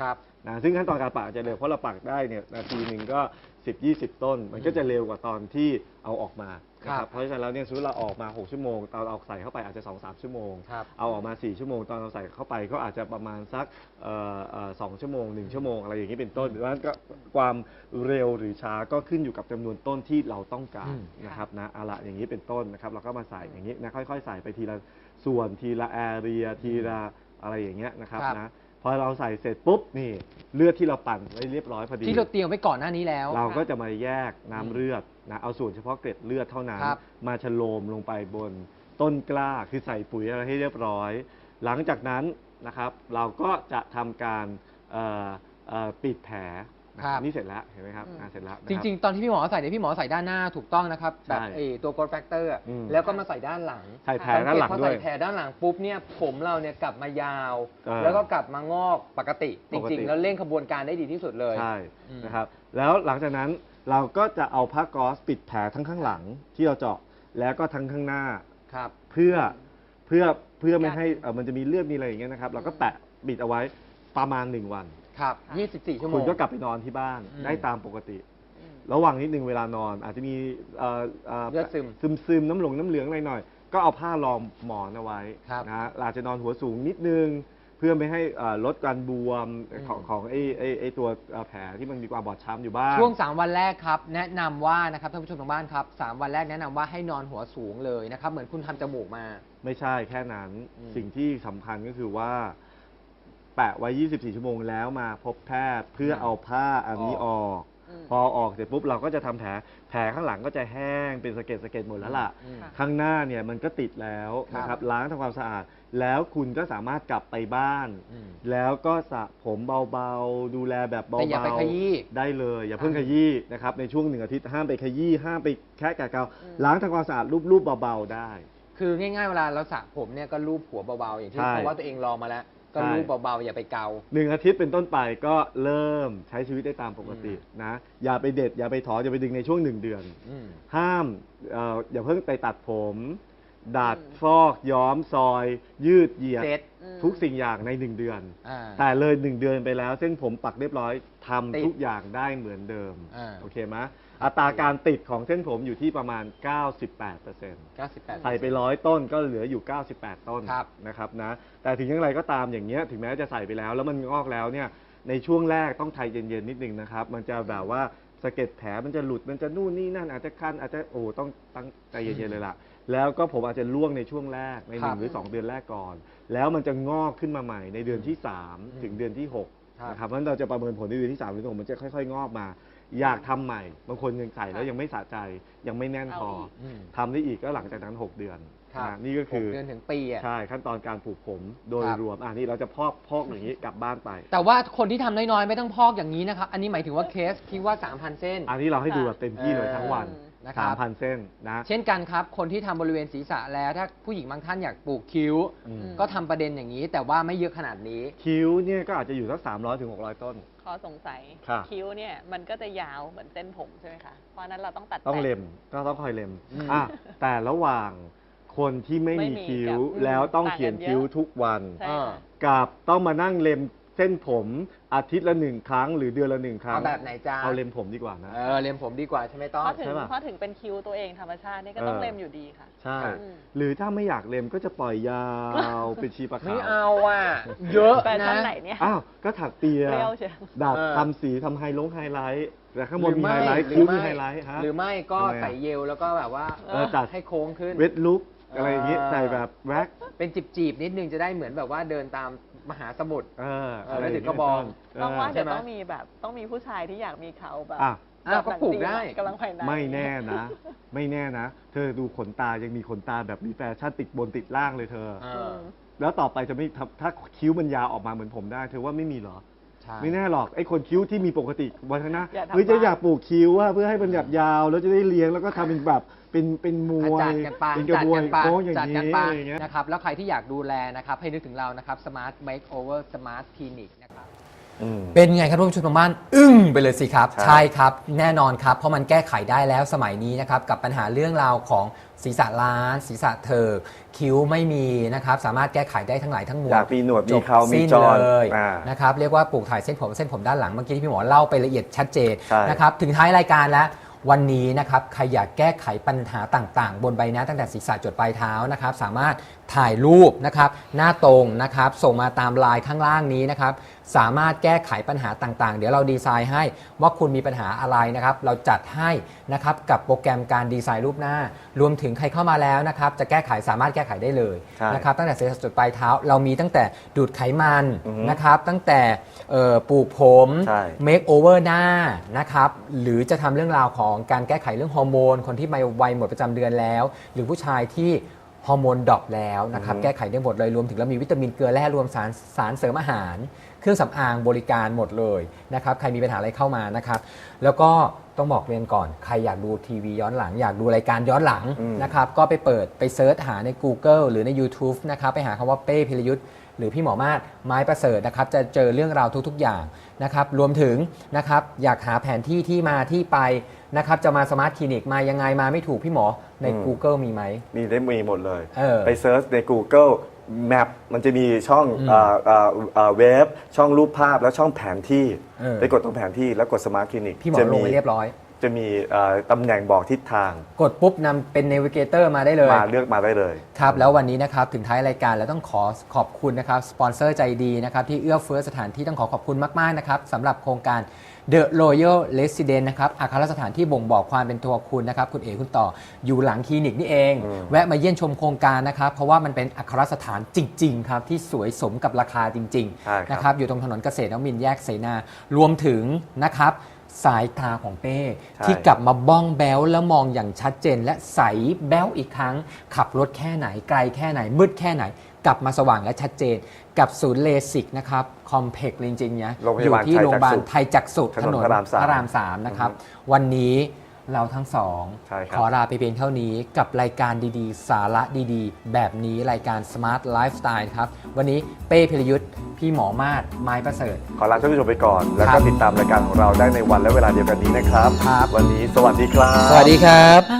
ครับ นะซึ่งขั้นตอนการปักจะเร็วเพราะเราปักได้เนี่ยนาทีหนึ่งก็ 10 20 ต้น มันก็จะเร็วกว่าตอนที่เอาออกมานะคครัรับบเพราะฉะนั้นแล้วเนี่ยสมมติเราออกมา 6 ชั่วโมง ตอนเอาใส่เข้าไปอาจจะ 2-3 ชั่วโมง ครับเอาออกมา 4 ชั่วโมง ตอนเราใส่เข้าไปก็อาจจะประมาณสักเอ่อเอ่อสองชั่วโมง 1 ชั่วโมง อะไรอย่างนี้เป็นต้นดังนั้นก็ความเร็วหรือช้าก็ขึ้นอยู่กับจำนวนต้นที่เราต้องกาอืรมนะครับนะเอาละอย่างนี้เป็นต้นนะครับเราก็มาใส่อย่างนี้นะค่อยๆ ใส่ไปทีละส่วนทีละแอเรียทีละอะไรอย่างเงี้ยนะครับครับ นะ พอเราใส่เสร็จปุ๊บนี่เลือดที่เราปั่นไว้เรียบร้อยพอดี ที่เราเตรียมไว้ก่อนหน้านี้แล้ว เราก็จะมาแยกน้ำเลือดนะเอาส่วนเฉพาะเกล็ดเลือดเท่านั้น ครับ มาชโลมลงไปบนต้นกล้าคือใส่ปุ๋ยอะไรให้เรียบร้อย หลังจากนั้นนะครับ เราก็จะทำการเอ่อเอ่อปิดแผลนะ ครับ นี่เสร็จแล้วเห็นไหมครับอืมอ่าเสร็จแล้วนะคจบ ริง ๆ ตอนที่พี่หมอใส่เนี่ยพี่หมอใส่ด้านหน้าถูกต้องนะครับ แบบใช่ไอ้ตัว growth factor อะอืมแล้วก็มาใส่ด้านหลังใส่แผลด้านหลังสัเกตพอด้วใส่ยแผลด้านหลังปุ๊บเนี่ยผมเราเนี่ยกลับมายาว เออแล้วก็กลับมางอกปกติ จปกติ ริง ๆ แล้วเร่งขบวนการได้ดีที่สุดเลย ใช่อืม นะครับแล้วหลังจากนั้นเราก็จะเอาผ้าก๊อซปิดแผลทั้งข้างหลังที่เราเจาะแล้วก็ทั้งข้างหน้า ครับ เพื่อเพื่อเพื่อไม่กันให้เอ่อมันจะมีเลือดมีอะไรอย่างเงี้ยนะครับ เราก็แปะบิดเอาไว้ประมาณ1วัน ครับค่ะ24 ชั่วโมคุง ณก็กลับไปนอนที่บ้านอืมได้ตามปกติ อืมระหว่างนิดนึงเวลานอน อาจจะมีเอ่อเอ่อเลือดซึมซึมซึมน้ำหลงน้ำเหลืองอะไรหน่อยก็เอาผ้ารองหมอนเอาไว้ครับนะอาจจะนอนหัวสูงนิดนึง เพื่อไม่ให้เอ่อลดการบวมอืม ของของไอ้ไอ้ไอ้ตัวเอ่อแผลที่มันมีความบอบช้ำอยู่บ้าง ช่วง 3 วันแรกครับ แนะนำว่านะครับท่านผู้ชมทางบ้านครับ 3 วันแรกแนะนำว่าให้นอนหัวสูงเลยนะครับ เหมือนคุณทำจมูกมา ไม่ใช่แค่นั้นอืม สิ่งที่สำคัญก็คือว่า แปะไว้ 24 ชั่วโมงแล้วมาพบแพทย์เพื่อเอาผ้าอันนี้ออก อืม พอออกเสร็จปุ๊บเราก็จะทำแผลแผลข้างหลังก็จะแห้งเป็นสะเก็ดสะเก็ดหมดแล้วล่ะ อืม ค่ะ ข้างหน้าเนี่ยมันก็ติดแล้วครับนะครับล้างทำความสะอาด แล้วคุณก็สามารถกลับไปบ้าน อืม แล้วก็สระผมเบาๆ ดูแลแบบเบาแต่อย่าไปขยี้ได้เลย อย่าเพิ่งขยี้นะครับในช่วงหนึ่งอาทิตย์ห้ามไปขยี้ห้ามไปแคะกะเกาล้างทำความสะอาดรูปๆเบาๆได้ คือง่ายๆเวลาเราสระผมเนี่ยก็ลูบหัวเบาๆอย่างที่ใช่ เพราะว่าตัวเองลองมาแล้ว ก็ใช่ลูบเบาๆอย่าไปเกาหนึ่งอาทิตย์เป็นต้นไปก็เริ่มใช้ชีวิตได้ตามปกตินะอย่าไปเด็ดอย่าไปถอนอย่าไปดึงในช่วงหนึ่งเดือน อืม ห้ามเอ่ออย่าเพิ่งไปตัดผม ดัดอืมฟอกย้อมซอย ยืดเหยียด เซ็ต อืม ทุกสิ่งอย่างในหนึ่งเดือน อ่า แต่เลยหนึ่งเดือนไปแล้ว เส้นผมปักเรียบร้อยทำติดทุกอย่างได้เหมือนเดิมอ่า โอเคไหมอัตราการติดของเส้นผมอยู่ที่ประมาณ 98% 98 ใส่ไปร้อยต้นก็เหลืออยู่ 98 ต้นครับนะครับนะแต่ถึงอย่างไรก็ตามอย่างเงี้ยถึงแม้จะใส่ไปแล้ว แล้วมันงอกแล้วเนี่ยในช่วงแรกต้องไทยเย็นๆนิดนึงนะครับ มันจะแบบว่าสะเก็ดแผลมันจะหลุดมันจะนู่นนี่นั่นอาจจะคันอาจจะโอ้ต้องตั้งใจเย็นๆเลยล่ะ แล้วก็ผมอาจจะล่วงในช่วงแรกในหนึ่ครังบหรือ2เดือนแรกก่อน แล้วมันจะงอกขึ้นมาใหม่ในเดือนที่อืม3ถึงเดือนที่ครับ6นะครับเพราะฉะนั้นเราจะประเมินผลในเดือนที่3หรือที่6มันจะค่อย ๆ งอกมา อยากทำใหม่บางคนยังใส่แล้วยังไม่สะใจยังไม่แน่นพอเอาอีกอืมทำได้อีกก็หลังจากนั้น 6 เดือนครับนะนี่ก็คือหกเดือนถึงปีอะใช่ขั้นตอนการปลูกผมโดยครับ รวมอ่านี่เราจะพอกพอกอย่างนี้กลับบ้านไป แต่ว่าคนที่ทำน้อยๆ ไม่ต้องพอกอย่างนี้นะครับ อันนี้หมายถึงว่าเคสที่ว่า 3,000 เส้น อันนี้เราให้ดูแบบเต็มที่เลยทั้งวัน เออ นะครับ สามพันเส้นนะ เช่นกันครับ คนที่ทำบริเวณศีรษะแล้วถ้าผู้หญิงบางท่านอยากปลูกคิ้ว อืม ก็ทำประเด็นอย่างนี้ แต่ว่าไม่เยอะขนาดนี้ คิ้วเนี่ยก็อาจจะอยู่สักสามร้อยถึงหกร้อยต้นขอสงสัย ค่ะ คิ้วเนี่ยมันก็จะยาวเหมือนเส้นผมใช่ไหมคะ เพราะฉะนั้นเราต้องตัดต้องแต่เล็มก็ต้องคอยเล็มอืม อะแต่ระหว่างคนที่ไม่ไม่มีมีคิ้วกับอืมแล้วต้องต่างกันเขียนเยอะ คิ้วทุกวัน ใช่อ่าค่ะ กับต้องมานั่งเล็มเส้นผมอาทิตย์ละหนึ่งครั้ง หรือเดือนละหนึ่งครั้งเอาแบบไหนจ้าเอาเล็มผมดีกว่านะ เออเลียมผมดีกว่าใช่ไหมต้อเพงราะถึงใช่ปะเพราะถึงเป็นคิ้วตัวเองธรรมชาตินี่ก็ต้องเออ เล็มอยู่ดีค่ะ ใช่ อืม หรือถ้าไม่อยากเล็มก็จะปล่อยยาวเป็นชีปะขาวไม่เอาอะ เยอะแฟชั่นะนไหนเนี่ยอ้าวก็ถักเปีย เปรี้ยวเชียวดัดเออ ทำสีทำไฮลงไฮไลท์แต่ข้างบนหรือมีไม่ไฮไลท์หรือคิ้วไม่มีไฮไลท์ฮะ หรือไม่ก็ทำไมอะใส่เยลแล้วก็แบบว่าเออจัด ให้โค้งขึ้น เวทลุกอะไรอย่างงี้เออ ใส่แบบแว็ก เป็นจีบๆนิดนึงจะได้เหมือนแบบว่าเดินตาม มหาสมุทรเออเอออะไรแล้วย่าถึงกระบองเป็นต้นต้องว่าเออเดี๋ยวใช่ไหมต้องมีแบบต้องมีผู้ชายที่อยากมีเขาแบบอะอ้าวก็ปลูกได้กำลังภายในไม่แน่นะ ไม่แน่นะ เธอดูขนตายังมีขนตาแบบมีแฟชั่นติดบนติดล่างเลยเธอ เออือมแล้วต่อไปจะไม่ทำถ้าคิ้วมันยาวออกมาเหมือนผมได้ เธอว่าไม่มีเหรอ ใช่ไม่แน่หรอกไอ้คนคิ้วที่มีปกติวันข้างหน้าอย่าทำเฮ้ยจะบ้างอยากปลูกคิ้วว่าเพื่อให้มันแบบยาว แล้วจะได้เลี้ยงแล้วก็ทำเป็นแบบเป็นเป็นมวจัยดกันไปเป็นกระจัดบวยกันไปโค้งอย่างจัดนี้กันไปอะไรอย่างเงี้ย นะครับ แล้วใครที่อยากดูแลนะครับ ให้นึกถึงเรานะครับ Smart Makeover Smart Clinic นะครับอืม เป็นไงครับท่านผู้ชมทางบ้านอึ้งไปเลยสิครับใช่ครับ แน่นอนครับ เพราะมันแก้ไขได้แล้วสมัยนี้นะครับ กับปัญหาเรื่องราวของศีรษะล้าน ศีรษะเถิกคิ้วไม่มีนะครับ สามารถแก้ไขได้ทั้งหลายทั้งมวลอยากมีหนวดจมีบเขามีสิ้นจอนเลยอ่านะครับเรียกว่าปลูกถ่ายเส้นผมเส้นผมด้านหลังเมื่อกี้ที่พี่หมอเล่าไปละเอียดชัดเจนใช่ นะครับถึงท้ายรายการแล้ว วันนี้นะครับใครอยากแก้ไขปัญหาต่างๆ บนใบหน้าตั้งแต่ศีรษะจดปลายเท้านะครับ สามารถถ่ายรูปนะครับ หน้าตรงนะครับ ส่งมาตามไลน์ข้างล่างนี้นะครับ สามารถแก้ไขปัญหาต่างๆ เดี๋ยวเราดีไซน์ให้ว่าคุณมีปัญหาอะไรนะครับ เราจัดให้นะครับกับโปรแกรมการดีไซน์รูปหน้า รวมถึงใครเข้ามาแล้วนะครับจะแก้ไขสามารถแก้ไขได้เลยใช่นะครับตั้งแต่ศีรษะจดปลายเท้า เรามีตั้งแต่ดูดไขมันอือฮึนะครับ ตั้งแต่เอ่อปลูกผมใช่ เมคโอเวอร์หน้านะครับหรือจะทำเรื่องราวของการแก้ไขเรื่องฮอร์โมน คนที่ไม่วัยหมดประจำเดือนแล้ว หรือผู้ชายที่ฮอร์โมนดรอปแล้วนะครับอือฮึแก้ไขได้หมดเลยรวมถึงแล้วมีวิตามินเกลือแร่รวมสารสารเสริมอาหาร เครื่องสำอางบริการหมดเลยนะครับใครมีปัญหาอะไรเข้ามานะครับแล้วก็ต้องบอกเรียนก่อนใครอยากดูทีวีย้อนหลัง อยากดูรายการย้อนหลังอืมนะครับก็ไปเปิดไปเซิร์ชหาใน Google หรือใน YouTube นะครับไปหาคำว่าเป้พิรยุทธ์หรือพี่หมอมาศไม้ประเสริฐนะครับจะเจอเรื่องราวทุกๆอย่างนะครับรวมถึงนะครับอยากหาแผนที่ที่มาที่ไปนะครับจะมาสมาร์ทคลินิกมายังไงมาไม่ถูกพี่หมอในอืม Google มีไหมมีได้มีหมดเลยเออไปเซิร์ชใน Google Map มันจะมีช่องอืมเอ่อเอ่อเอ่อเว็บช่องรูปภาพแล้วช่องแผนที่ เออ ไปกดตรงแผนที่แล้วกดสมาร์ทคลินิกพี่หมอจะลงไว้เรียบร้อย จะมีเอ่อตำแหน่งบอกทิศทางกดปุ๊บนำเป็น Navigator มาได้เลย มาเลือกมาได้เลย ครับแล้ววันนี้นะครับถึงท้ายรายการแล้วต้องขอขอบคุณนะครับสปอนเซอร์ใจดีนะครับที่เอื้อเฟื้อสถานที่ต้องขอขอบคุณมากๆนะครับสำหรับโครงการ The Royal Residence นะครับอาคารสถานที่บ่งบอกความเป็นตัวคุณนะครับคุณเอ๋คุณต่ออยู่หลังคลินิกนี่เองอืมแวะมาเยี่ยมชมโครงการนะครับเพราะว่ามันเป็นอาคารสถานจริงๆครับที่สวยสมกับราคาจริงใช่ๆนะครับอยู่ตรงถนนเกษตรนวมินทร์แยกเสนารวมถึงนะครับ สายตาของเป้ใช่ที่กลับมาบ้องแบ้วแล้วมองอย่างชัดเจน และใสแบ้วอีกครั้ง ขับรถแค่ไหนไกลแค่ไหน มืดแค่ไหน กลับมาสว่างและชัดเจน กับศูนย์เลสิกนะครับคอมเพล็กซ์จริงๆเนี่ยโรงพอยู่ยาบาลที่โรงพยาบาลไทยจักษุถนนพระรามสามพระรามสามนะครับวันนี้เราทั้งสองใช่ครับขอลาไปเพียงเท่านี้กับรายการดีๆ สาระดีๆ แบบนี้รายการ Smart Lifestyle ครับ วันนี้เป้พิรยุทธ์ พี่หมอมาศไม้ประเสริฐ ขอลาท่านผู้ชมไปก่อน แล้วครัก็บติดตามรายการของเราได้ในวันและเวลาเดียวกันนี้นะครับ ครับ วันนี้สวัสดีครับ สวัสดีครับ อ่า